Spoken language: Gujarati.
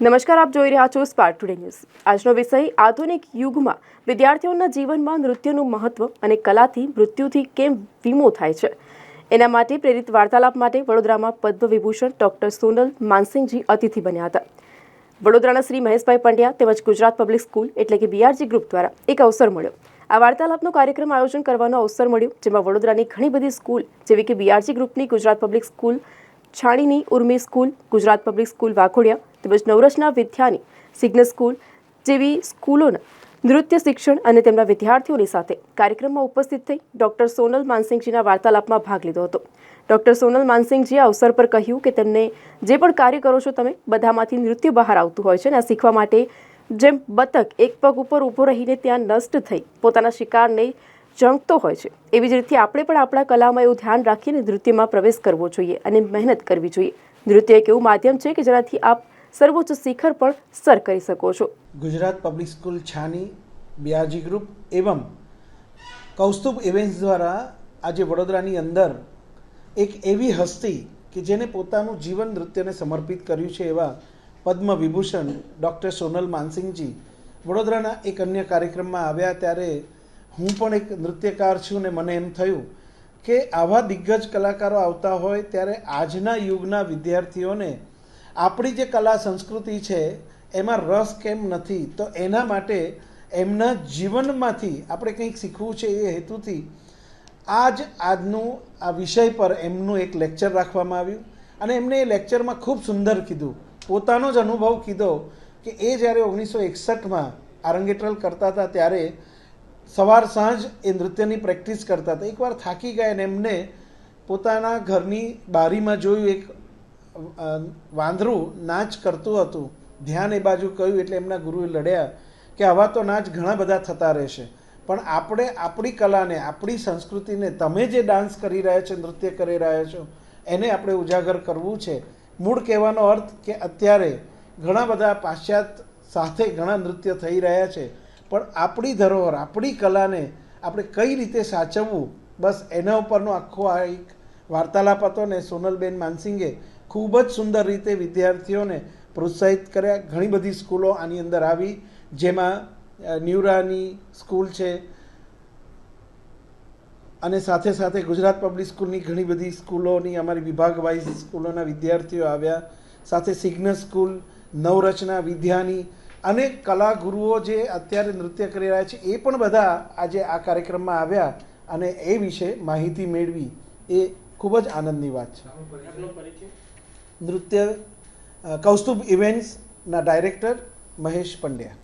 નમસ્કાર, આપ જોઈ રહ્યા છો સ્પાર્ક ટુડે ન્યૂઝ આજનો વિષય આધુનિક યુગમાં વિદ્યાર્થીઓના જીવનમાં નૃત્યનું મહત્વ અને કલાથી મૃત્યુથી કેમ વીમો થાય છે? એના માટે પ્રેરિત વાર્તાલાપ માટે વડોદરામાં પદ્મ વિભૂષણ ડોક્ટર સોનલ માનસિંહજી અતિથિ બન્યા હતા. વડોદરાના શ્રી મહેશભાઈ પંડ્યા તેમજ ગુજરાત પબ્લિક સ્કૂલ એટલે કે બીઆરજી ગ્રુપ દ્વારા એક અવસર મળ્યો. આ વાર્તાલાપનો કાર્યક્રમ આયોજન કરવાનો અવસર મળ્યો, જેમાં વડોદરાની ઘણી બધી સ્કૂલ, જેવી કે બીઆરજી ગ્રુપની Gujarat public school, છાણીની Urmi school, Gujarat public school Waghodia તેમજ નવરચના વિદ્યાની સિગ્નલ સ્કૂલ જેવી સ્કૂલોના નૃત્ય શિક્ષણ અને તેમના વિદ્યાર્થીઓની સાથે કાર્યક્રમમાં ઉપસ્થિત થઈ ડૉક્ટર સોનલ માનસિંહજીના વાર્તાલાપમાં ભાગ લીધો હતો. ડૉક્ટર સોનલ માનસિંહજીએ અવસર પર કહ્યું કે તેમને જે પણ કાર્ય કરો છો તમે, બધામાંથી નૃત્ય બહાર આવતું હોય છે અને આ શીખવા માટે જેમ બતક એક પગ ઉપર ઊભો રહીને ત્યાં નષ્ટ થઈ પોતાના શિકારને ઝંકતો હોય છે, એવી જ રીતે આપણે પણ આપણા કલામાં એવું ધ્યાન રાખીને નૃત્યમાં પ્રવેશ કરવો જોઈએ અને મહેનત કરવી જોઈએ. નૃત્ય એક એવું માધ્યમ છે કે જેનાથી આપ સર્વોચ્ચ શિખર પણ સર કરી શકો છો. ગુજરાત પબ્લિક સ્કૂલ છાની બિયાજી ગ્રુપ એવમ કૌસ્તુભ ઇવેન્ટ્સ દ્વારા આજે વડોદરાની અંદર એક એવી હસ્તી કે જેને પોતાનું જીવન નૃત્યને સમર્પિત કર્યું છે એવા પદ્મ વિભૂષણ ડૉક્ટર સોનલ માનસિંહજી વડોદરાના એક અન્ય કાર્યક્રમમાં આવ્યા ત્યારે હું પણ એક નૃત્યકાર છું ને મને એમ થયું કે આવા દિગ્ગજ કલાકારો આવતા હોય ત્યારે આજના યુગના વિદ્યાર્થીઓને આપણી જે કલા સંસ્કૃતિ છે, એમાં રસ કેમ નથી, તો એના માટે એમના જીવનમાંથી આપણે કંઈક શીખવું છે એ હેતુથી આ જ આજનું આ વિષય પર એમનું એક લેક્ચર રાખવામાં આવ્યું. અને એમને એ લેક્ચરમાં ખૂબ સુંદર કીધું. પોતાનો જ અનુભવ કીધો કે એ જ્યારે ઓગણીસો એકસઠમાં આરંગેટ્રલ કરતા હતા, ત્યારે સવાર સાંજ એ નૃત્યની પ્રેક્ટિસ કરતા હતા. એકવાર થાકી ગયા અને એમને પોતાના ઘરની બારીમાં જોયું એક વાંદરું નાચ કરતું હતું. ધ્યાન એ બાજુ કહ્યું એટલે એમના ગુરુએ લડ્યા કે આવા તો નાચ ઘણા બધા થતા રહેશે. પણ આપણે આપણી કલાને, આપણી સંસ્કૃતિને તમે જે ડાન્સ કરી રહ્યા છો, નૃત્ય કરી રહ્યા છો, એને આપણે ઉજાગર કરવું છે. મૂળ કહેવાનો અર્થ કે અત્યારે ઘણા બધા પાશ્ચાત્ય સાથે ઘણા નૃત્ય થઈ રહ્યા છે. પણ આપણી ધરોહર, આપણી કલાને આપણે કઈ રીતે સાચવવું? બસ એના ઉપરનો આખો આ એક વાર્તાલાપ હતો ને સોનલબેન માનસિંગે ખૂબ જ સુંદર રીતે વિદ્યાર્થીઓને પ્રોત્સાહિત કર્યા. ઘણી બધી સ્કૂલો આની અંદર આવી, જેમાં ન્યુરાની સ્કૂલ છે અને સાથે સાથે ગુજરાત પબ્લિક સ્કૂલની ઘણી બધી સ્કૂલોની, અમારી વિભાગ વાઇઝ સ્કૂલોના વિદ્યાર્થીઓ આવ્યા. સાથે સિગ્નલ સ્કૂલ, નવરચના, વિદ્યાની અનેક કલાગુરુઓ જે અત્યારે નૃત્ય કરી રહ્યા છે, એ પણ બધા આજે આ કાર્યક્રમમાં આવ્યા અને એ વિશે માહિતી મેળવી. એ ખૂબ જ આનંદની વાત છે. નૃત્ય અ, કૌસ્તુભ ઇવેન્ટ્સના ડાયરેક્ટર મહેશ પંડ્યા